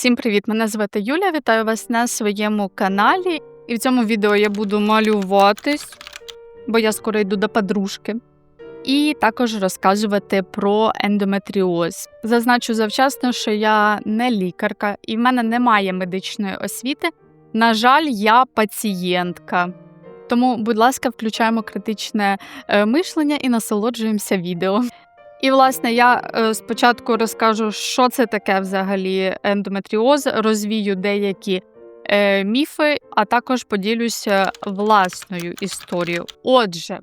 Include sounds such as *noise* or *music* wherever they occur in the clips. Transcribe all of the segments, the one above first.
Всім привіт! Мене звати Юля. Вітаю вас на своєму каналі. І в цьому відео я буду малюватись, бо я скоро йду до подружки. І також розказувати про ендометріоз. Зазначу завчасно, що я не лікарка і в мене немає медичної освіти. На жаль, я пацієнтка. Тому, будь ласка, включаємо критичне е, мишлення і насолоджуємося відео. І, власне, я е, спочатку розкажу, що це таке взагалі ендометріоз, розвію деякі е, міфи, а також поділюся власною історією. Отже,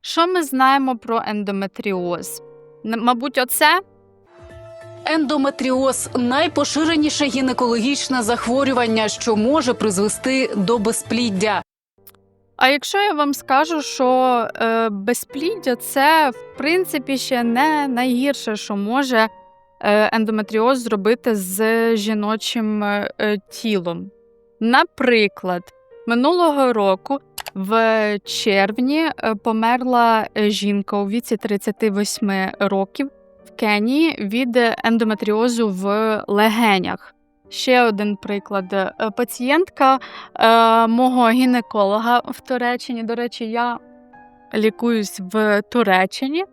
що ми знаємо про ендометріоз? Мабуть, оце Ендометріоз найпоширеніше гінекологічне захворювання, що може призвести до безпліддя. А якщо я вам скажу, що е, безпліддя це в принципі ще не найгірше, що може е, ендометріоз зробити з жіночим е, е, тілом. Наприклад, минулого року в червні померла жінка у віці 38 років в Кенії від ендометріозу в легенях. Ще один приклад. Е, Пацієнтка е, мого гінеколога в Туреччині. До речі, я лікуюсь в Туреччині,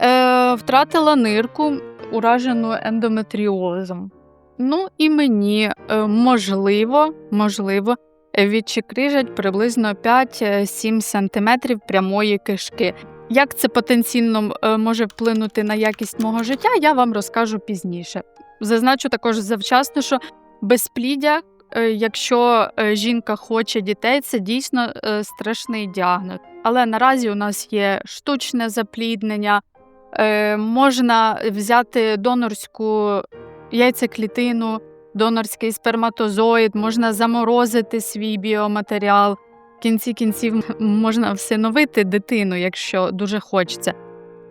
е, втратила нирку, уражену ендометріозом. Ну і мені можливо, можливо, відчикрижать приблизно 5-7 см прямої кишки. Як це потенційно може вплинути на якість мого життя, я вам розкажу пізніше. Зазначу також завчасно, що безпліддя, е, якщо е, жінка хоче дітей, це дійсно е, страшний діагноз. Але наразі у нас є штучне запліднення, можна взяти донорську яйцеклітину, донорський сперматозоїд, можна заморозити свій біоматеріал. В кінці кінців можна всиновити дитину, якщо дуже хочеться.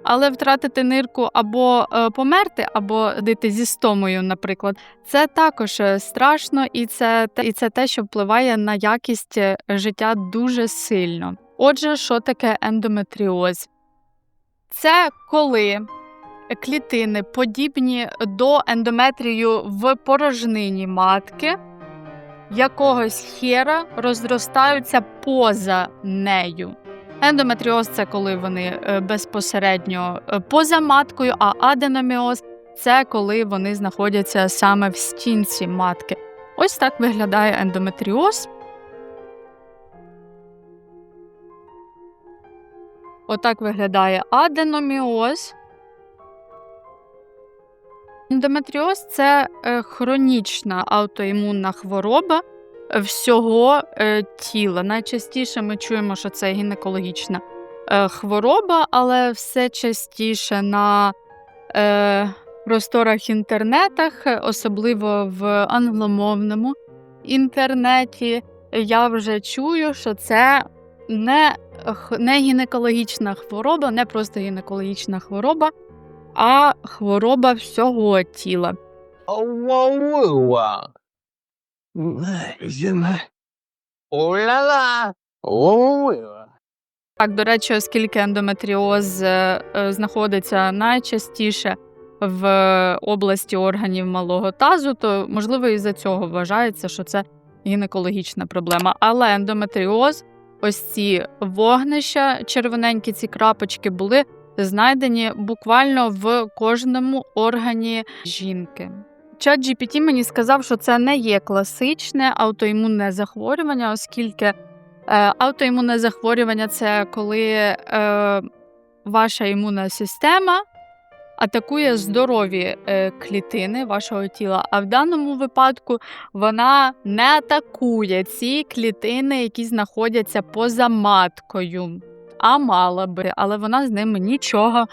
Але втратити нирку або е, померти, або дити зі стомою, наприклад, це також е, страшно, і це, і це те, що впливає на якість е, життя дуже сильно. Отже, що таке ендометріоз? Це коли клітини, подібні до ендометрію в порожнині матки, якогось хера розростаються поза нею. Ендометріоз це коли вони е, безпосередньо е, поза маткою, а аденоміоз це коли вони знаходяться саме в стінці матки. Ось так виглядає ендометріоз. Отак виглядає аденоміоз. Ендометріоз це е, хронічна аутоімунна хвороба всього е, тіла. Найчастіше ми чуємо, що це гінекологічна е, хвороба, але все частіше на е, просторах інтернетах, особливо в англомовному інтернеті, я вже чую, що це не, не гінекологічна хвороба, не просто гінекологічна хвороба, а хвороба всього тіла. Оуа-уа. О-ла-ла. Так, до речі, оскільки ендометріоз е, е, знаходиться найчастіше в області органів малого тазу, то можливо із-за цього вважається, що це гінекологічна проблема. Але ендометріоз, ось ці вогнища, червоненькі ці крапочки були знайдені буквально в кожному органі жінки. Чат GPT мені сказав, що це не є класичне аутоімунне захворювання, оскільки е, аутоімунне захворювання це коли е, ваша імунна система атакує здорові е, клітини вашого тіла. А в даному випадку вона не атакує ці клітини, які знаходяться поза маткою, а мала би, але вона з ними нічого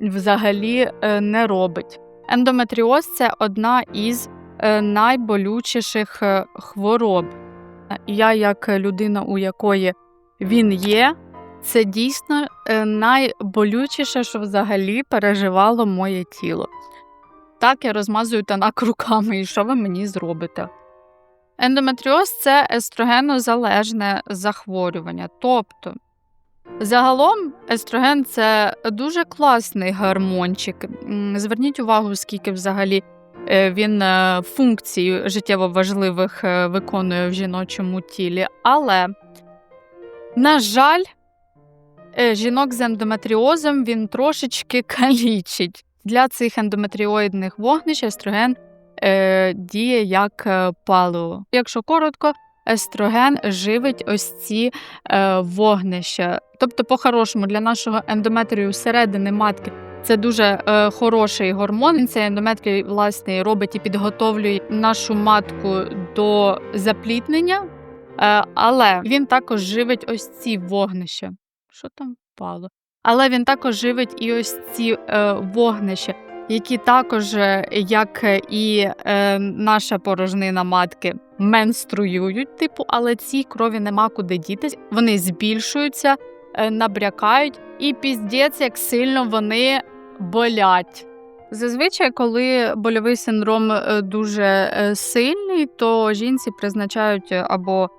взагалі е, не робить. Ендометріоз це одна із е, найболючіших е, хвороб. Я, як людина, у якої він є, це дійсно е, найболючіше, що взагалі переживало моє тіло. Так, я розмазую танак *laughs* руками, і що ви мені зробите? Ендометріоз це естрогенозалежне захворювання. Тобто, загалом естроген це дуже класний гормончик. Зверніть увагу, скільки взагалі е, він е, функцій життєво важливих е, виконує в жіночому тілі. Але, на жаль, жінок з ендометріозом він трошечки *laughs* калічить. Для цих ендометріоїдних вогнищ естроген діє як паливо. Якщо коротко, естроген живить ось ці е, вогнища. Тобто, по-хорошому, для нашого ендометрію всередини матки це дуже е, хороший гормон. Цей ендометрій, власне, робить і підготовлює нашу матку до запліднення, е, але він також живить ось ці вогнища. Що там впало? Але він також живить і ось ці е, вогнища, які також, е, як і е, наша порожнина матки, менструюють, типу, але цій крові нема куди дітись. Вони збільшуються, е, набрякають, і піздець, як сильно вони болять. Зазвичай, коли больовий синдром е, дуже е, сильний, то жінці призначають або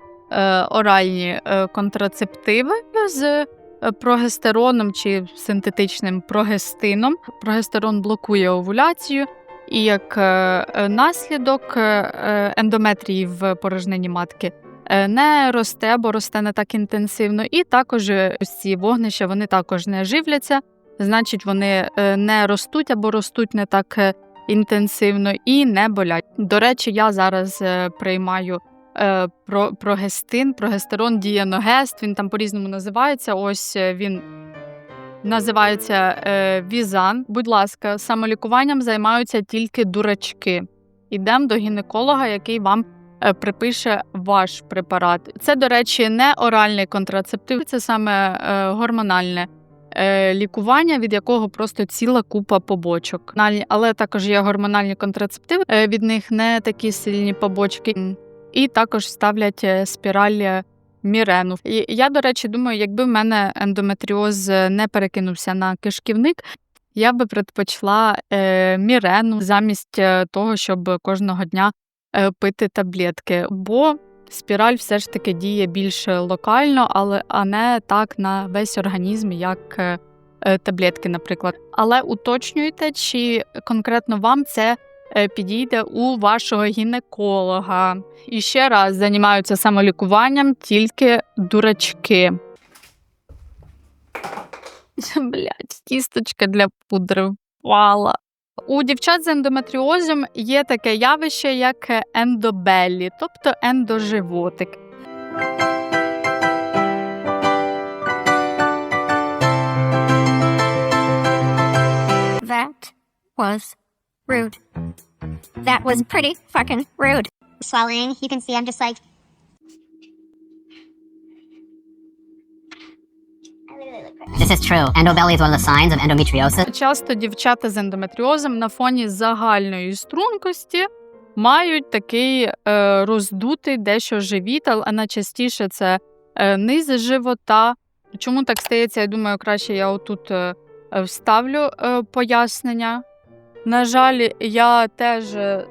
оральні контрацептиви з прогестероном чи синтетичним прогестином. Прогестерон блокує овуляцію, і як е, е, наслідок е, ендометрії в порожнині матки не росте, бо росте не так інтенсивно. І також ось ці вогнища вони також не живляться, значить, вони не ростуть або ростуть не так інтенсивно і не болять. До речі, я зараз приймаю про, прогестин, прогестерон дієногест, він там по-різному називається. Ось він називається е, Візан. Будь ласка, самолікуванням займаються тільки дурачки. Ідемо до гінеколога, який вам е, припише ваш препарат. Це, до речі, не оральний контрацептив, це саме е, гормональне. е, Лікування, від якого просто ціла купа побочок. Але також є гормональні контрацептиви, е, від них не такі сильні побочки. І також ставлять спіраль мірену. І я, до речі, думаю, якби в мене ендометріоз е, не перекинувся на кишківник, я би предпочла е, мірену замість е, того, щоб кожного дня е, пити таблетки. Бо спіраль все ж таки діє більш локально, але а не так на весь організм, як е, е, таблетки, наприклад. Але уточнюйте, чи конкретно вам це підійде у вашого гінеколога. І ще раз займаються самолікуванням тільки дурачки. *laughs* Блять, кісточка для пудри впала. У дівчат з ендометріозом є таке явище, як ендобелі, тобто ендоживотик. That was rude. That was pretty fucking rude. swelling. You can see I'm just like. I look. This is true. Endobelly is one of the signs of endometriosis. Часто дівчата з ендометріозом на фоні загальної стрункості мають такий е, роздутий дещо живіт, а найчастіше це е, низ живота. Чому так стається? Я думаю, краще я отут е, вставлю е, пояснення. На жаль, я теж е,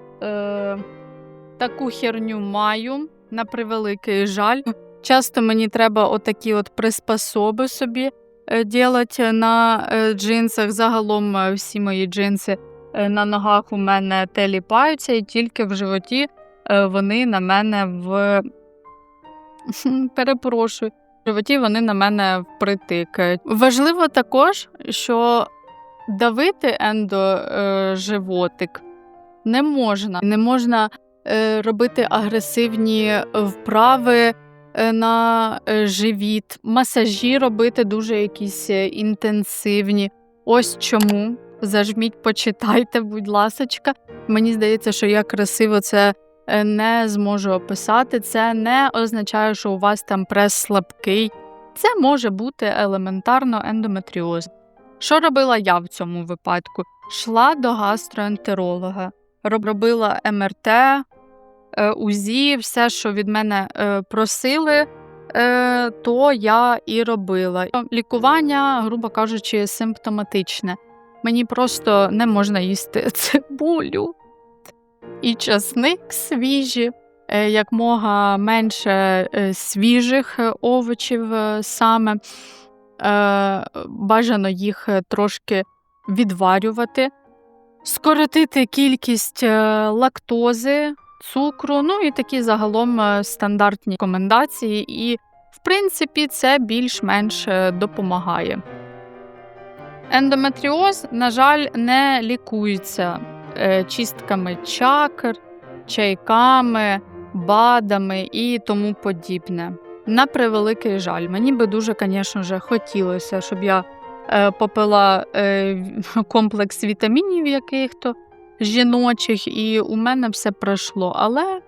таку херню маю, на превеликий жаль. Часто мені треба отакі от приспособи собі е, ділать на е, джинсах. Загалом е, всі мої джинси на ногах у мене теліпаються, і тільки в животі вони на мене в *laughs* перепрошую. В животі вони на мене впритикають. Важливо також, що давити ендоживотик не можна. Не можна е, робити агресивні вправи е, на е, живіт, масажі робити дуже якісь інтенсивні. Ось чому. Зажміть, почитайте, будь ласочка. Мені здається, що я красиво це не зможу описати. Це не означає, що у вас там прес слабкий. Це може бути елементарно ендометріоз. Що робила я в цьому випадку? Шла до гастроентеролога, робила МРТ, е, УЗІ, все, що від мене е, просили, е, то я і робила. Лікування, грубо кажучи, симптоматичне. Мені просто не можна їсти *laughs* цибулю і часник свіжі, як мога менше свіжих овочів саме. Е, Бажано їх е, трошки відварювати. скоротити кількість е, лактози, цукру, ну і такі загалом стандартні рекомендації. І, в принципі, це більш-менш допомагає. Ендометріоз, на жаль, не лікується чистками чакр, чайками, БАДами і тому подібне. На превеликий жаль, мені би дуже, звісно ж, хотілося, щоб я е, попила е, комплекс вітамінів яких-то жіночих, і у мене все пройшло. Але,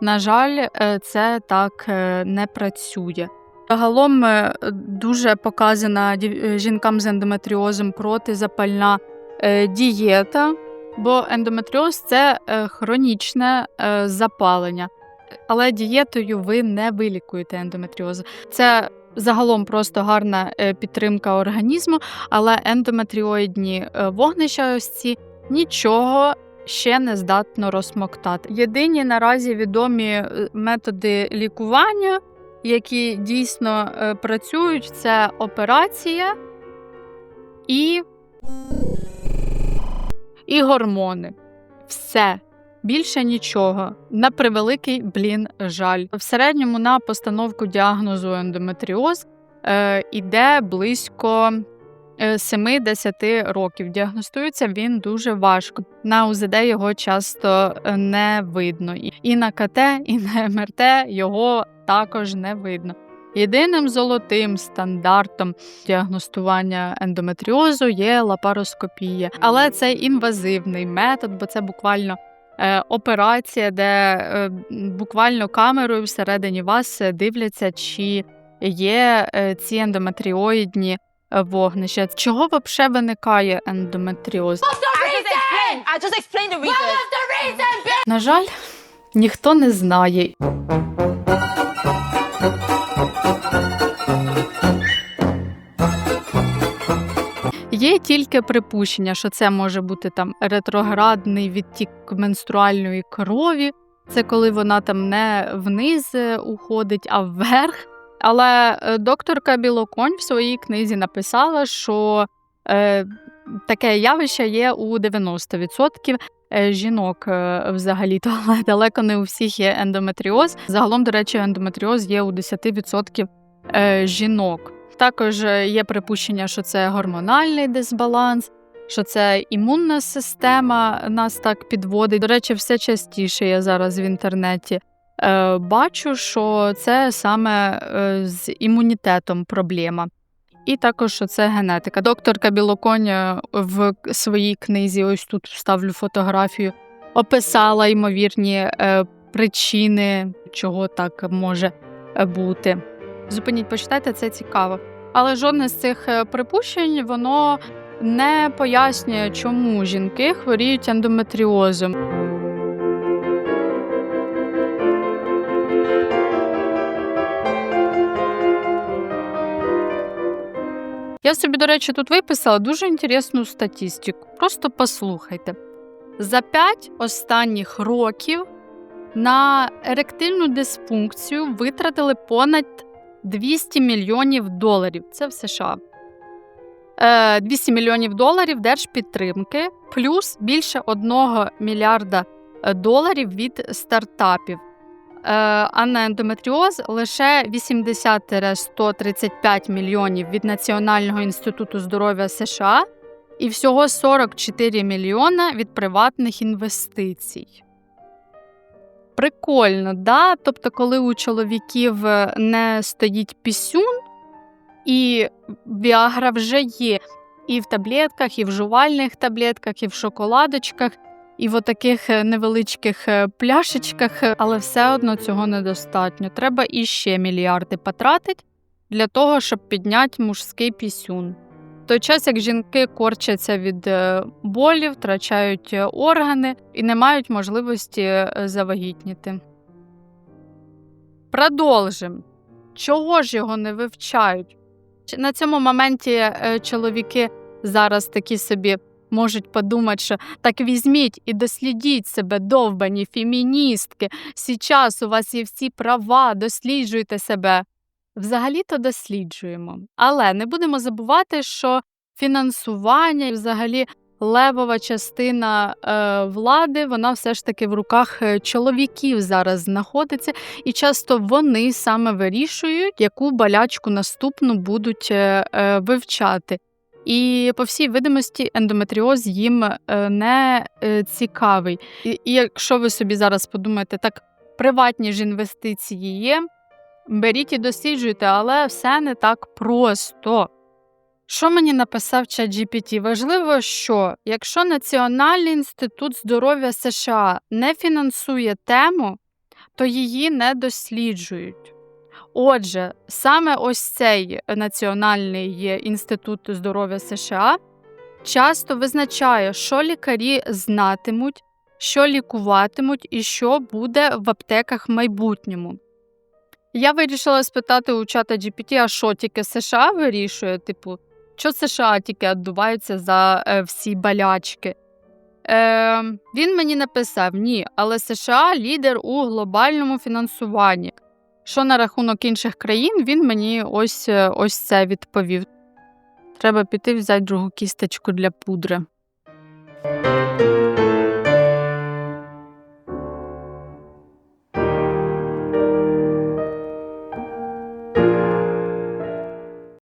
на жаль, е, це так не працює. Загалом дуже показана жінкам з ендометріозом протизапальна дієта, бо ендометріоз це хронічне е, Але дієтою ви не вилікуєте ендометріоз. Це загалом просто гарна е, підтримка організму, але ендометріоїдні е, вогнища ось ці нічого ще не здатно розсмоктати. Єдині наразі відомі е, методи лікування, які дійсно працюють, це операція і, і гормони. Все. Більше нічого. На превеликий блін жаль. В середньому на постановку діагнозу ендометріоз е, іде близько е, 7-10 років. Діагностується він дуже важко. На УЗД його часто е, не видно. І- на КТ, і на МРТ його також не видно. Єдиним золотим стандартом діагностування ендометріозу є лапароскопія, але це інвазивний метод, бо це буквально е, операція, де е, буквально камерою всередині вас е, дивляться, чи є е, ці ендометріоїдні е, вогнища. Чого взагалі виникає ендометріоз? На жаль, ніхто не знає. Є тільки припущення, що це може бути там ретроградний відтік менструальної крові. Це коли вона там не вниз е, уходить, а вверх. Але е, докторка Білоконь в своїй книзі написала, що е, таке явище є у 90% е, жінок е, взагалі-то, *laughs* але далеко не у всіх є ендометріоз. Загалом, до речі, ендометріоз є у 10% е, жінок. Також е, є припущення, що це гормональний дисбаланс, що це імунна система нас так підводить. До речі, все частіше я зараз в інтернеті е, бачу, що це саме е, з імунітетом проблема. І також що це генетика. Докторка Білоконь е, в своїй книзі, ось тут вставлю фотографію, описала ймовірні причини, чого так може бути. Зупиніть, почитайте, це цікаво. Але жодне з цих е, припущень воно не пояснює, чому жінки хворіють ендометріозом. Я собі, до речі, тут виписала дуже інтересну статистику. Просто послухайте. За 5 останніх років на еректильну дисфункцію витратили понад 200 мільйонів доларів. Це в США. Е, 200 мільйонів доларів держпідтримки, плюс більше 1 мільярда е, доларів від стартапів. Е, А на ендометріоз лише 80-135 мільйонів від Національного інституту здоров'я США і всього 44 мільйона від приватних інвестицій. Прикольно, да? Тобто, коли у чоловіків е, не стоїть пісюн, і Віагра вже є і в таблетках, і в жувальних таблетках, і в шоколадочках, і в таких невеличких е, пляшечках, е, але все одно цього недостатньо. Треба іще мільярди потратити для того, щоб підняти мужський пісюн. Той час, як жінки корчаться від е, болів, втрачають е, органи і не мають можливості е, завагітніти. Продовжимо. Чого ж його не вивчають? На цьому моменті чоловіки зараз такі собі можуть подумати, що так візьміть і дослідіть себе, довбані феміністки. Сейчас у вас є всі права, досліджуйте себе. Взагалі-то досліджуємо. Але не будемо забувати, що фінансування і взагалі левова частина е, влади, вона все ж таки в руках е, чоловіків зараз знаходиться, і часто вони саме вирішують, яку болячку наступну будуть е, е, вивчати. І по всій видимості ендометріоз їм е, не цікавий. І якщо ви собі зараз подумаєте, так приватні ж інвестиції є, беріть і досліджуйте, але все не так просто. Що мені написав ChatGPT? Важливо, що якщо Національний інститут здоров'я США не фінансує тему, то її не досліджують. Отже, саме ось цей Національний інститут здоров'я США часто визначає, що лікарі знатимуть, що лікуватимуть і що буде в аптеках в майбутньому. Я вирішила спитати у чата GPT, а що тільки США вирішує? Типу, що США тільки віддуваються за е, всі болячки? Е, він мені написав: ні, але США лідер у глобальному фінансуванні. Що на рахунок інших країн, він мені ось, е, ось це відповів. Треба піти взяти другу кісточку для пудри.